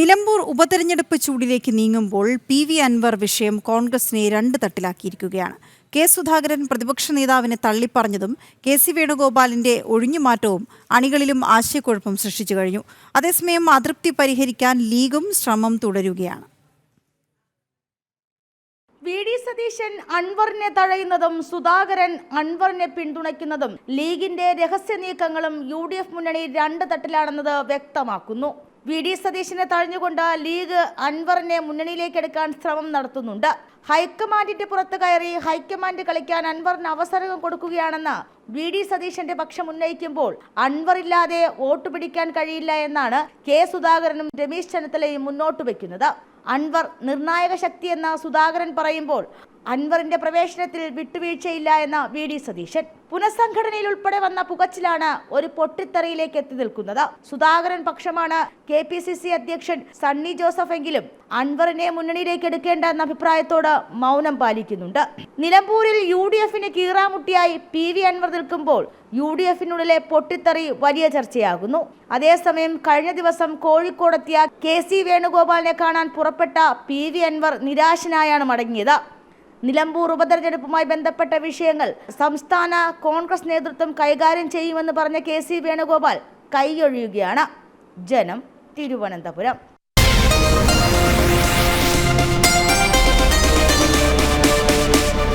നിലമ്പൂർ ഉപതെരഞ്ഞെടുപ്പ് ചൂടിലേക്ക് നീങ്ങുമ്പോൾ P V Anwar വിഷയം കോൺഗ്രസിനെ രണ്ട് തട്ടിലാക്കിയിരിക്കുകയാണ്. കെ സുധാകരൻ പ്രതിപക്ഷ നേതാവിനെ തള്ളിപ്പറഞ്ഞതും കെ സി വേണുഗോപാലിന്റെ ഒഴിഞ്ഞുമാറ്റവും അണികളിലും ആശയക്കുഴപ്പം സൃഷ്ടിച്ചു കഴിഞ്ഞു. അതേസമയം അതൃപ്തി പരിഹരിക്കാൻ ലീഗും ശ്രമം തുടരുകയാണ്. വി ഡി സതീശൻ അൻവറിനെ തഴയുന്നതും സുധാകരൻ അൻവറിനെ പിന്തുണയ്ക്കുന്നതും ലീഗിന്റെ രഹസ്യ നീക്കങ്ങളും യു ഡി എഫ് മുന്നണി രണ്ട് തട്ടിലാണെന്നത് വ്യക്തമാക്കുന്നു. വി ഡി സതീശിനെ തഴഞ്ഞുകൊണ്ട് ലീഗ് അൻവറിനെ മുന്നണിയിലേക്ക് എടുക്കാൻ ശ്രമം നടത്തുന്നുണ്ട്. ഹൈക്കമാൻഡിന്റെ പുറത്ത് കയറി ഹൈക്കമാൻഡ് കളിക്കാൻ അൻവറിന് അവസരം കൊടുക്കുകയാണെന്ന് വി ഡി സതീശന്റെ പക്ഷം ഉന്നയിക്കുമ്പോൾ അൻവർ ഇല്ലാതെ വോട്ട് പിടിക്കാൻ കഴിയില്ല എന്നാണ് കെ സുധാകരനും രമേശ് ചെന്നിത്തലയും മുന്നോട്ട് വെക്കുന്നത്. അൻവർ നിർണായക ശക്തിയെന്ന് സുധാകരൻ പറയുമ്പോൾ അൻവറിന്റെ പ്രവേശനത്തിൽ വിട്ടുവീഴ്ചയില്ല എന്ന വി ഡി സതീശൻ. പുനഃസംഘടനയിൽ ഉൾപ്പെടെ വന്ന പുകച്ചിലാണ് ഒരു പൊട്ടിത്തെറിയിലേക്ക് എത്തി നിൽക്കുന്നത്. സുധാകരൻ പക്ഷമാണ് കെ പി സി സി അധ്യക്ഷൻ സണ്ണി ജോസഫ് എങ്കിലും അൻവറിനെ മുന്നണിയിലേക്ക് എടുക്കേണ്ട എന്ന അഭിപ്രായത്തോട് മൗനം പാലിക്കുന്നുണ്ട്. നിലമ്പൂരിൽ യു ഡി എഫിന് കീറാമുട്ടിയായി പി വി അൻവർ നിൽക്കുമ്പോൾ യു ഡി എഫിനുള്ളിലെ പൊട്ടിത്തെറി വലിയ ചർച്ചയാകുന്നു. അതേസമയം കഴിഞ്ഞ ദിവസം കോഴിക്കോടെത്തിയ കെ സി വേണുഗോപാലിനെ കാണാൻ പുറപ്പെട്ട പി വി അൻവർ നിരാശനായാണ് മടങ്ങിയത്. നിലമ്പൂർ ഉപതെരഞ്ഞെടുപ്പുമായി ബന്ധപ്പെട്ട വിഷയങ്ങൾ സംസ്ഥാന കോൺഗ്രസ് നേതൃത്വം കൈകാര്യം ചെയ്യുമെന്ന് പറഞ്ഞ കെ സി വേണുഗോപാൽ കൈയൊഴിയുകയാണ്. ജനം തിരുവനന്തപുരം.